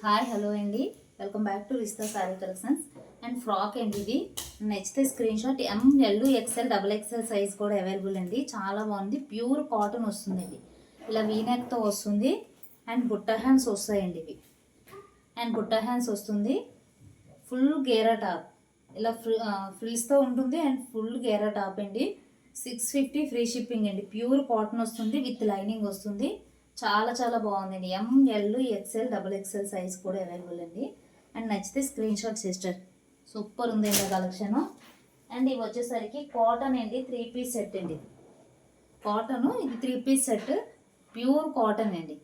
Hi hello అండి. Welcome back to Rista sari collections. And frock అండి ఇది. నచ్చితే screenshot M L XL double XL size కూడా available అండి. చాలా బాగుంది. ప్యూర్ కాటన్ వస్తుందండి. ఇలా వీనెక్తో వస్తుంది. అండ్ బుట్ట హ్యాండ్స్ వస్తాయండి ఇవి. అండ్ బుట్ట హ్యాండ్స్ వస్తుంది. ఫుల్ గేరా టాప్. ఇలా ఫ్రి ఫ్రీస్తో ఉంటుంది. అండ్ ఫుల్ గేరా టాప్ అండి. సిక్స్ ఫిఫ్టీ ఫ్రీ షిప్పింగ్ అండి. ప్యూర్ కాటన్ వస్తుంది విత్ లైనింగ్ వస్తుంది. చాలా చాలా బాగుందండి. M L XL double XL size కూడా అవైలబుల్ అండి. అండ్ నచ్చితే స్క్రీన్ షాట్ సిస్టర్ సూపర్ ఉందండి కలెక్షన్ అండ్ ఇవి వచ్చేసరికి కాటన్ అండి త్రీ పీస్ సెట్ అండి. కాటన్ ఇది three piece set pure cotton అండి.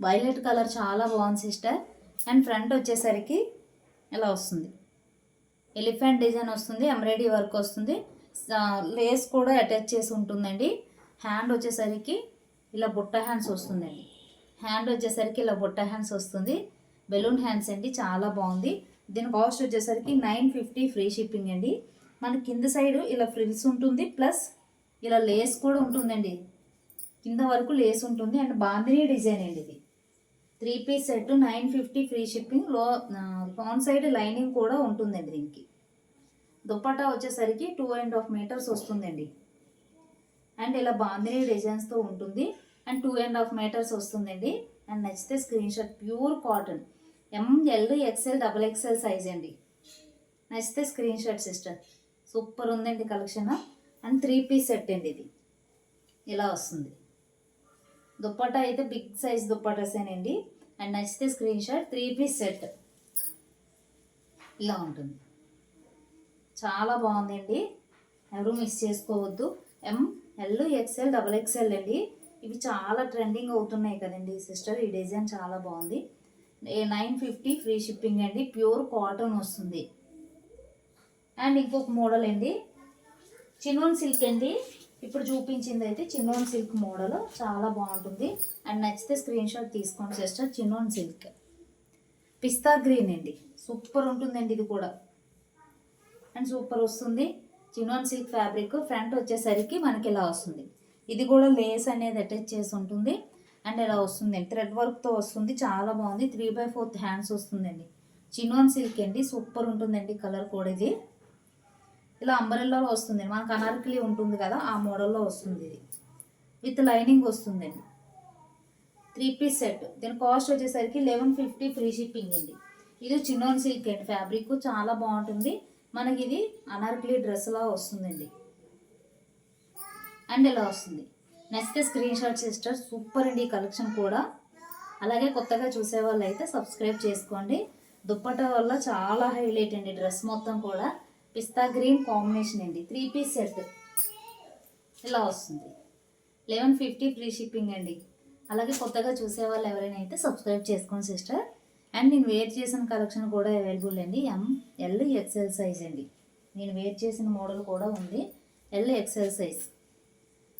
వైలెట్ కలర్ చాలా బాగుంది సిస్టర్ అండ్ ఫ్రంట్ వచ్చేసరికి ఇలా వస్తుంది. ఎలిఫెంట్ డిజైన్ వస్తుంది ఎంబ్రాయిడరీ వర్క్ వస్తుంది. లేస్ కూడా అటాచ్ చేసి ఉంటుందండి. హ్యాండ్ వచ్చేసరికి ఇలా బుట్ట హ్యాండ్స్ వస్తుందండి. హ్యాండ్ వచ్చేసరికి ఇలా బుట్ట హ్యాండ్స్ వస్తుంది. బెలూన్ హ్యాండ్స్ అండి చాలా బాగుంది. దీని కాస్ట్ వచ్చేసరికి నైన్ ఫిఫ్టీ ఫ్రీ షిప్పింగ్ అండి. మన కింద సైడ్ ఇలా ఫ్రిల్స్ ఉంటుంది ప్లస్ ఇలా లేస్ కూడా ఉంటుందండి. కింద వరకు లేస్ ఉంటుంది అండ్ బాందినీ డిజైన్ అండి ఇది. Three piece set nine fifty free షిప్పింగ్లో ఆన్ సైడ్ లైనింగ్ కూడా ఉంటుందండి దీనికి. దుప్పటా వచ్చేసరికి టూ అండ్ హాఫ్ మీటర్స్ వస్తుందండి. అండ్ ఇలా బాందినీ డిజైన్స్తో ఉంటుంది. And two and half meters వస్తుందండి. అండ్ నచ్చితే screenshot pure cotton. M L XL double XL size అండి. నచ్చితే స్క్రీన్ షాట్ సిస్టర్. సూపర్ ఉందండి collection. And three piece set అండి ఇది. ఇలా వస్తుంది. దుప్పటా అయితే బిగ్ సైజ్ దుప్పటాసేనండి. అండ్ నచ్చితే screen shot three piece set. ఇలా ఉంటుంది. చాలా బాగుందండి. ఎవరు మిస్ చేసుకోవద్దు. M L XL double XL అండి. ఇవి చాలా ట్రెండింగ్ అవుతున్నాయి కదండి సిస్టర్. ఈ డిజైన్ చాలా బాగుంది. నైన్ ఫిఫ్టీ ఫ్రీ షిప్పింగ్ అండి. ప్యూర్ కాటన్ వస్తుంది. అండ్ ఇంకొక మోడల్ అండి. చిన్నోన్ సిల్క్ అండి. ఇప్పుడు చూపించింది అయితే చిన్నోన్ సిల్క్ మోడల్. చాలా బాగుంటుంది. అండ్ నచ్చితే స్క్రీన్ షాట్ తీసుకోండి sister. Chinon silk. Pista green అండి. సూపర్ ఉంటుందండి ఇది కూడా. అండ్ సూపర్ వస్తుంది. చిన్నోన్ సిల్క్ ఫ్యాబ్రిక్. ఫ్రంట్ వచ్చేసరికి మనకి ఇలా వస్తుంది. ఇది కూడా లేస్ అనేది అటాచ్ చేసి ఉంటుంది. అండ్ ఇలా వస్తుంది థ్రెడ్ వర్క్తో వస్తుంది. చాలా బాగుంది. త్రీ బై ఫోర్త్ హ్యాండ్స్ వస్తుందండి. చిన్నోన్ సిల్క్ అండి. సూపర్ ఉంటుందండి కలర్ కూడా ఇది. ఇలా అంబరెల్లాలో వస్తుంది మనకు అనార్కిలీ ఉంటుంది కదా ఆ మోడల్లో వస్తుంది ఇది. విత్ లైనింగ్ వస్తుందండి. Three piece set. దీని కాస్ట్ వచ్చేసరికి లెవెన్ ఫిఫ్టీ ఫ్రీ షిప్పింగ్ అండి. ఇది చిన్నోన్ సిల్క్ అండి. ఫ్యాబ్రిక్ చాలా బాగుంటుంది. మనకి ఇది అనార్కిలీ డ్రెస్లా వస్తుందండి. అండ్ ఇలా వస్తుంది. Next screenshot sister super అండి ఈ కలెక్షన్ కూడా. అలాగే కొత్తగా చూసే వాళ్ళు అయితే సబ్స్క్రైబ్ చేసుకోండి. దుప్పటా వల్ల చాలా హైలైట్ అండి డ్రెస్ మొత్తం కూడా. పిస్తా గ్రీన్ కాంబినేషన్ అండి. Three piece set. ఇలా వస్తుంది. లెవెన్ ఫిఫ్టీ ఫ్రీ షిప్పింగ్ అండి. అలాగే కొత్తగా చూసే వాళ్ళు ఎవరైనా అయితే సబ్స్క్రైబ్ చేసుకోండి సిస్టర్. అండ్ నేను వేర్ చేసిన కలెక్షన్ కూడా అవైలబుల్ అండి. ఎం ఎల్ ఎక్సెల్ సైజ్ అండి. నేను వేర్ చేసిన మోడల్ కూడా ఉంది. L XL size.